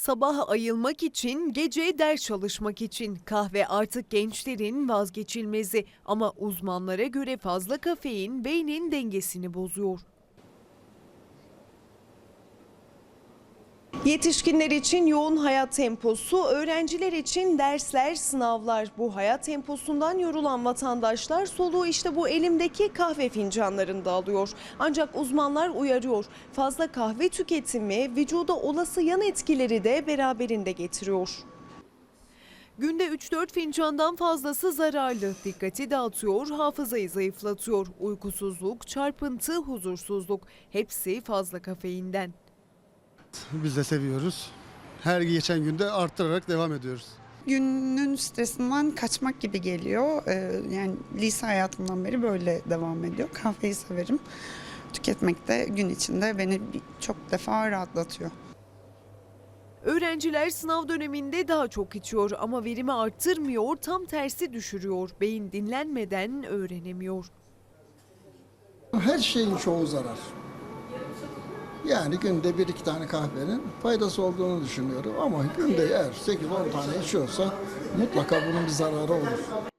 Sabah ayılmak için, gece ders çalışmak için kahve artık gençlerin vazgeçilmezi ama uzmanlara göre fazla kafein beynin dengesini bozuyor. Yetişkinler için yoğun hayat temposu, öğrenciler için dersler, sınavlar. Bu hayat temposundan yorulan vatandaşlar soluğu işte bu elimdeki kahve fincanlarında alıyor. Ancak uzmanlar uyarıyor. Fazla kahve tüketimi vücuda olası yan etkileri de beraberinde getiriyor. Günde 3-4 fincandan fazlası zararlı. Dikkati dağıtıyor, hafızayı zayıflatıyor. Uykusuzluk, çarpıntı, huzursuzluk hepsi fazla kafeinden. Biz de seviyoruz. Her geçen günde arttırarak devam ediyoruz. günün stresinden kaçmak gibi geliyor. Ee, yani lise hayatımdan beri böyle devam ediyor. Kahveyi severim. Tüketmek de gün içinde beni bir- çok defa rahatlatıyor. Öğrenciler sınav döneminde daha çok içiyor ama verimi arttırmıyor, tam tersi düşürüyor. Beyin dinlenmeden öğrenemiyor. Her şeyin çoğu zarar. Yani günde bir iki tane kahvenin faydası olduğunu düşünüyorum ama günde eğer 8-10 tane içiyorsa mutlaka bunun bir zararı olur.